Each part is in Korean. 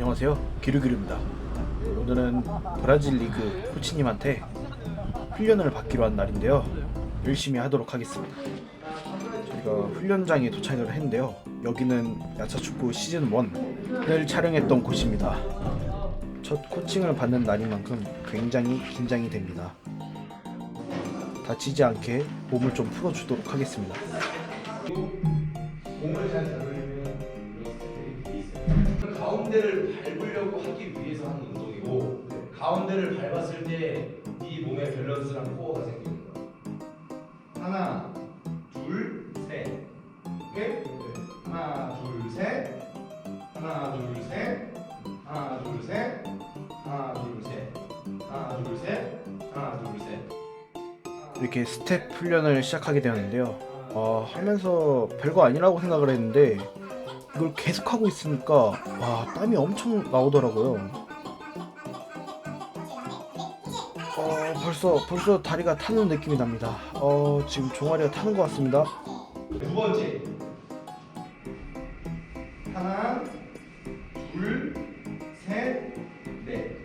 안녕하세요. 기르기르입니다. 오늘은 브라질 리그 코치님한테 훈련을 받기로 한 날인데요. 열심히 하도록 하겠습니다. 저희가 훈련장에 도착을 했는데요. 여기는 야차축구 시즌 1을 촬영했던 곳입니다. 첫 코칭을 받는 날인 만큼 굉장히 긴장이 됩니다. 다치지 않게 몸을 좀 풀어주도록 하겠습니다. 공을 잘 가운데를 밟으려고 하기 위해서 하는 운동이고 가운데를 밟았을 때 네 몸의 밸런스랑 코어가 생기는 거야. 하나, 둘, 셋. 오케이? 하나, 둘, 셋. 하나, 둘, 셋. 하나, 둘, 셋. 하나, 둘, 셋. 하나, 둘, 셋. 하나, 둘, 셋. 이렇게 스텝 훈련을 시작하게 되었는데요. 어, 하면서 별거 아니라고 생각을 했는데 이걸 계속 하고 있으니까 와 땀이 엄청 나오더라고요. 어, 벌써 벌써 다리가 타는 느낌이 납니다. 어, 지금 종아리가 타는 것 같습니다. 두 번째. 하나, 둘, 셋, 넷.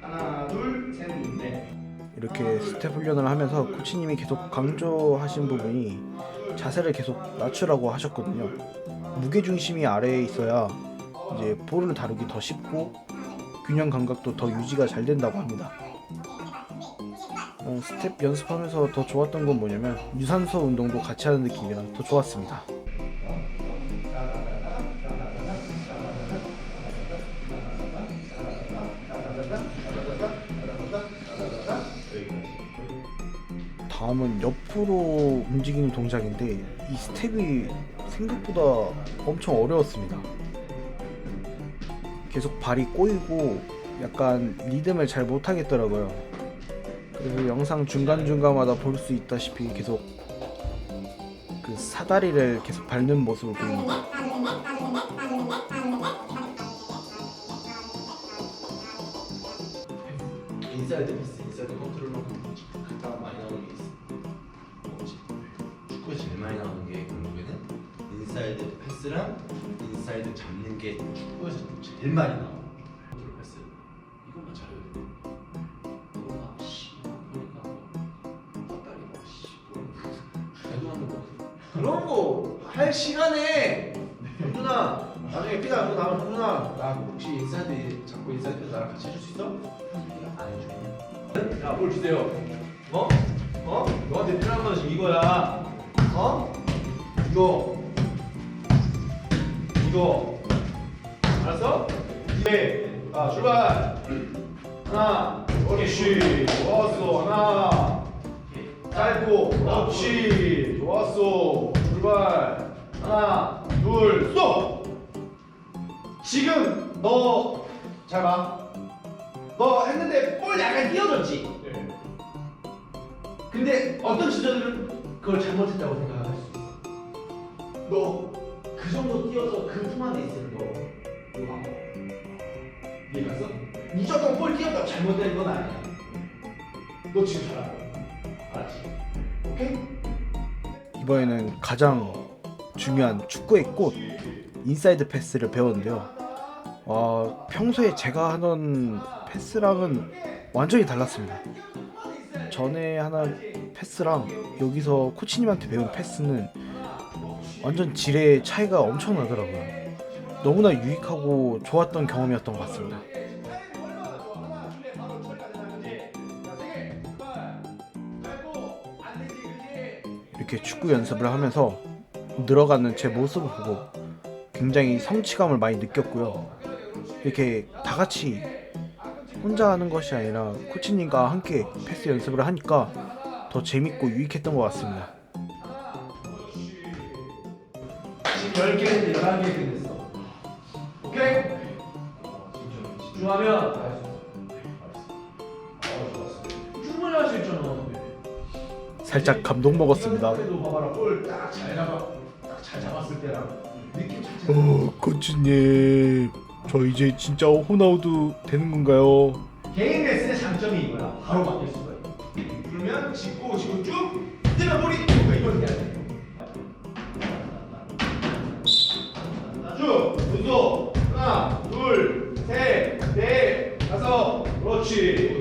하나, 둘, 셋, 넷. 이렇게 스텝 훈련을 하면서 코치님이 계속 강조하신 부분이 자세를 계속 낮추라고 하셨거든요. 무게 중심이 아래에 있어야 이제 볼을 다루기 더 쉽고 균형 감각도 더 유지가 잘 된다고 합니다. 어, 스텝 연습하면서 더 좋았던 건 뭐냐면 유산소 운동도 같이 하는 느낌이라 더 좋았습니다. 다음은 옆으로 움직이는 동작인데 이 스텝이 생각보다 엄청 어려웠습니다. 계속 발이 꼬이고 약간 리듬을 잘 못하겠더라고요. 그래서 영상 중간중간마다 볼 수 있다시피 계속 그 사다리를 계속 밟는 모습을 보입니다. 인사이드 패스, 인사이드 컨트롤만 패스랑 인사이드 잡는 게 축구에서 제일 많이 나와. 컨트롤 패스. 이것만 잘해야 돼. 이거만 씨, 그러니까 헛다리가 씨, 대도하는 거. 그런 거 할 시간에 누나 나중에 피자 먹고 나면 누나 나 혹시 인사이드 잡고 인사이드 나랑 같이 해줄 수 있어? 안 해주면. 야뭘 주세요 어? 어? 너한테 필요한 것이 이거야 어? 이거 이거. 알았어? 네. 자 출발. 하나 그렇지 좋았어. 하나. 짧고 그렇지 좋았어. 출발. 하나 둘 스톱. 지금 너 잘 봐. 너 했는데 볼 약간 띄어졌지? 근데 어떤 지도들은 그걸 잘못했다고 생각할 수 있어. 너 그 정도 띄어서 그 품 안에 있으면 너 이거 안 먹어. 이해 갔어? 이 정도 볼 띄었다고 잘못된 건 아니야. 너 지금 거야. 알았지? 오케이? 이번에는 가장 중요한 축구의 꽃 인사이드 패스를 배웠는데요. 와, 평소에 제가 하던 패스랑은 완전히 달랐습니다. 전에 하는 패스랑 여기서 코치님한테 배운 패스는 완전 질의 차이가 엄청 나더라고요. 너무나 유익하고 좋았던 경험이었던 것 같습니다. 이렇게 축구 연습을 하면서 늘어가는 제 모습을 보고 굉장히 성취감을 많이 느꼈고요. 이렇게 다 같이 혼자 하는 것이 아니라 코치님과 함께 패스 연습을 하니까 더 재밌고 유익했던 것 같습니다. 10개 했는데 11개 됐어. 오케이? 집중하면 다 할 수 있어. 충분히 할 수 있잖아. 살짝 감동 먹었습니다. 그래도 봐봐라. 볼딱잘 잡아. 딱잘 잡았을 때랑 느낌 자체가 어, 코치님, 저 이제 진짜 호나우두 되는 건가요? 개인 레슨의 장점이 이거야. 바로 바뀔 수가 있어. 그러면 짚고 오시고 쭉 뜨면 볼이 이걸 해야 돼. 집중 하나 둘 셋 넷 다섯. 그렇지.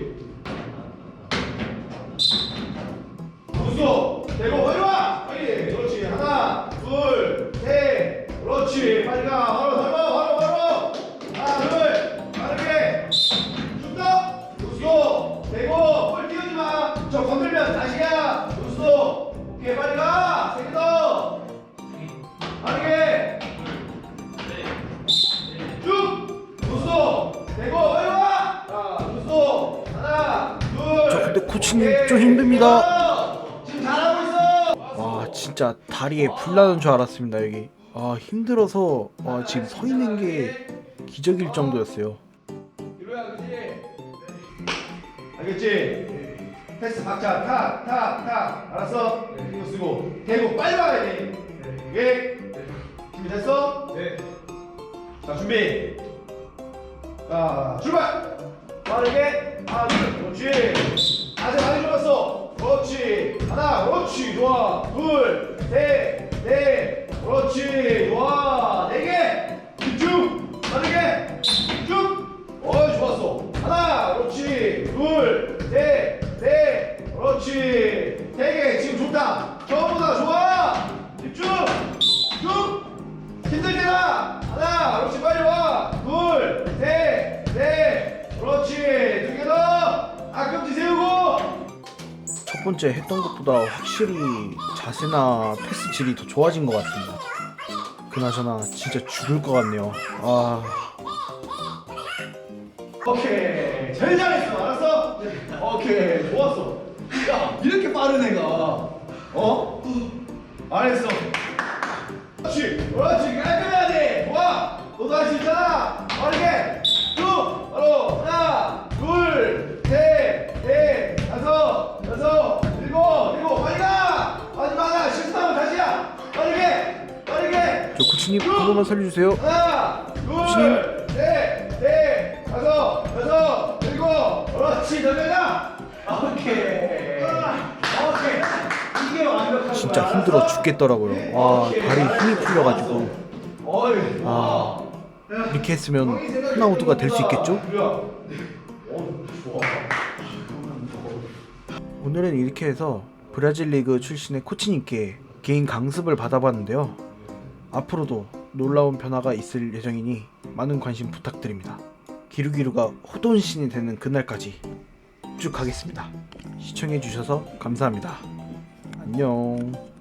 저 근데 코치님 오케이. 좀 힘듭니다. 지금 잘하고 있어. 와 진짜 다리에 불 나는 줄 알았습니다 여기. 아 힘들어서 와, 지금 서 있는 게 기적일 정도였어요. 알겠지? 패스 박자 탁 탁 탁 알았어? 이거 쓰고 대고 빨리 와야 돼. 오케이? 준비됐어? 네. 자 준비. 자 출발. 빠르게 하나 둘 그렇지. 아직 많이 줄었어. 그렇지. 하나 그렇지 좋아. 둘 셋, 넷 그렇지 좋아. 네 개. 집중. 빠르게. 집중. 어이 좋았어. 하나 그렇지. 둘 셋, 넷 그렇지. 세 개. 지금 좋다. 번째 했던 것보다 확실히 자세나 패스 질이 더 좋아진 것 같습니다. 그나저나 진짜 죽을 것 같네요. 아 오케이 제일 잘했어 알았어? 오케이 좋았어 야 이렇게 빠른 애가 어? 잘했어 코치님 한 번만 살려주세요. 하나. 둘, 셋, 넷, 다섯, 여섯, 일곱, 그렇지, 너네가. 오케이. 오케이. 이게 완벽한 진짜 거야, 힘들어? 죽겠더라고요. 와 다리 힘이 풀려가지고 어이. 아 이렇게 했으면 호나우드가 될 수 있겠죠? 오늘은 이렇게 해서 브라질 리그 출신의 코치님께 개인 강습을 받아봤는데요. 앞으로도 놀라운 변화가 있을 예정이니 많은 관심 부탁드립니다. 기루기루가 호돈신이 되는 그날까지 쭉 가겠습니다. 시청해주셔서 감사합니다. 안녕.